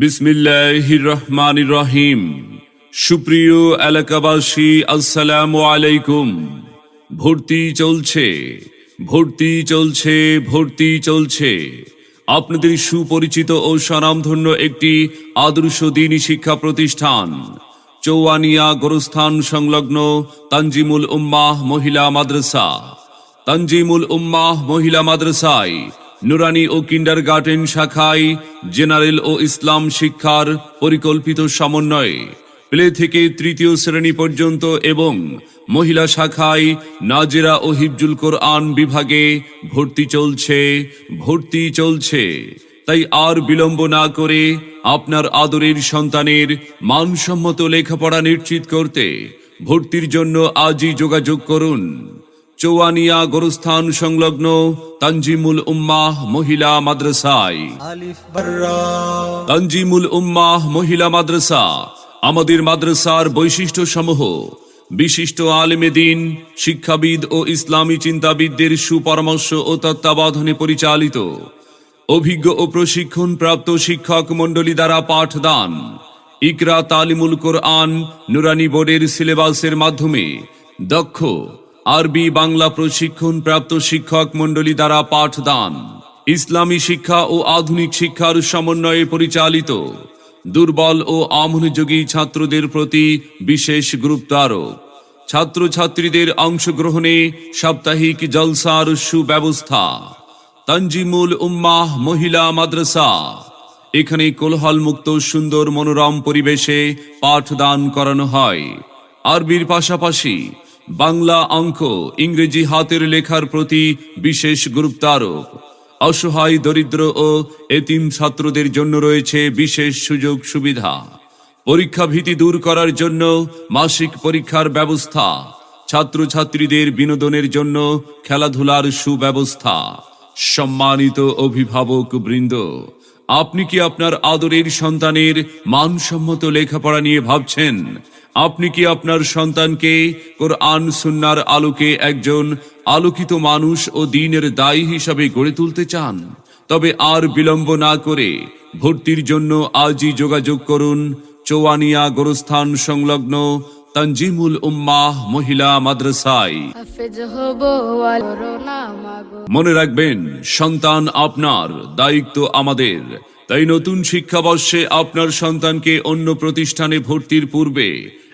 বিসমিল্লাহির রহমানির রহিম সুপ্রিয় এলাকাবাসী, আসসালামু আলাইকুম। ভর্তি চলছে ভর্তি চলছে ভর্তি চলছে। আপনাদের সুপরিচিত ও স্বনামধন্য একটি আদর্শ দিনী শিক্ষা প্রতিষ্ঠান, চৌয়ানিয়া গোরস্থান সংলগ্ন তানজিমুল উম্মাহ মহিলা মাদ্রাসা। তানজিমুল উম্মাহ মহিলা মাদ্রাসায় নুরানি ও কিন্ডার গার্ডেন শাখায় জেনারেল ও ইসলাম শিক্ষার পরিকল্পিত সমন্বয়ে প্লে থেকে তৃতীয় শ্রেণি পর্যন্ত এবং মহিলা শাখায় নাজেরা ও হিফজুল কোরআন বিভাগে ভর্তি চলছে ভর্তি চলছে। তাই আর বিলম্ব না করে আপনার আদরের সন্তানের মানসম্মত লেখাপড়া নিশ্চিত করতে ভর্তির জন্য আজই যোগাযোগ করুন। চৌয়ানিয়া গোরস্থান সংলগ্ন তানজিমুল উম্মাহ মহিলা মাদ্রাসায়। তানজিমুল উম্মাহ মহিলা মাদ্রাসা আমাদের মাদ্রাসার বৈশিষ্ট্য সমূহ বিশিষ্ট আলেমে দিন শিক্ষাবিদ ও ইসলামী চিন্তাবিদদের সুপরামর্শ ও তত্ত্বাবধানে পরিচালিত অভিজ্ঞ ও প্রশিক্ষণ প্রাপ্ত শিক্ষক মণ্ডলী দ্বারা পাঠদান ইকরা তালিমুল কোরআন নুরানি বোর্ডের সিলেবাসের মাধ্যমে দক্ষ আরবি বাংলা প্রশিক্ষণ প্রাপ্ত শিক্ষক মণ্ডলী দ্বারা পাঠদান। ইসলামী শিক্ষা ও আধুনিক শিক্ষার সমন্বয়ে পরিচালিত দুর্বল ও অমনোযোগী ছাত্রদের প্রতি বিশেষ গুরুত্ব আরোপ। ছাত্রছাত্রীদের অংশগ্রহণে সাপ্তাহিক জলসার সুব্যবস্থা। তানজিমুল উম্মাহ মহিলা মাদ্রাসা। এখানে কোলহল মুক্ত সুন্দর মনোরম পরিবেশে পাঠদান করানো হয়। আরবির পাশাপাশি বাংলা অঙ্ক, ইংরেজি হাতের লেখার প্রতি বিশেষ গুরুত্ব আরোপ অসহায়, দরিদ্র ও এতিম ছাত্রদের জন্য রয়েছে বিশেষ সুযোগ সুবিধা। পরীক্ষা ভীতি দূর করার জন্য মাসিক পরীক্ষার ব্যবস্থা। ছাত্রছাত্রীদের বিনোদনের জন্য খেলাধুলার সুব্যবস্থা। সম্মানিত অভিভাবক বৃন্দ, আপনি কি আপনার আদরের সন্তানের মানসম্মত লেখাপড়া নিয়ে ভাবছেন? আপনি কি আপনার সন্তানকে কোরআন সুন্নার আলোকে একজন আলোকিত মানুষ ও দিনের দায়ী হিসাবে গড়ে তুলতে চান? তবে আর বিলম্ব না করে ভর্তির জন্য আজই যোগাযোগ করুন চৌয়ানিয়া গোরস্থান সংলগ্ন তানজিমুল উম্মাহ মহিলা মাদ্রাসায়। মাগো। মনে রাখবেন সন্তান আপনার দায়িত্ব আমাদের। তাই নতুন শিক্ষাবর্ষে আপনার সন্তানকে অন্য প্রতিষ্ঠানে ভর্তির পূর্বে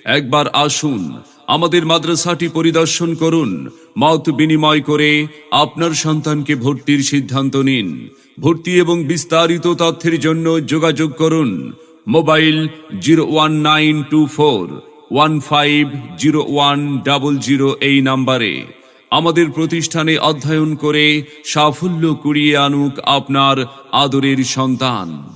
একবার আসুন, আমাদের মাদ্রাসাটি পরিদর্শন করুন, মত বিনিময় করে আপনার সন্তানকে ভর্তির সিদ্ধান্ত নিন, ভর্তি এবং বিস্তারিত তথ্যের জন্য যোগাযোগ করুন, mobile zero one nine two four, one five zero one double zero এই নাম্বারে। আমাদের প্রতিষ্ঠানে অধ্যয়ন করে সাফল্য কুড়িয়ে আনুক আপনার আদরের সন্তান।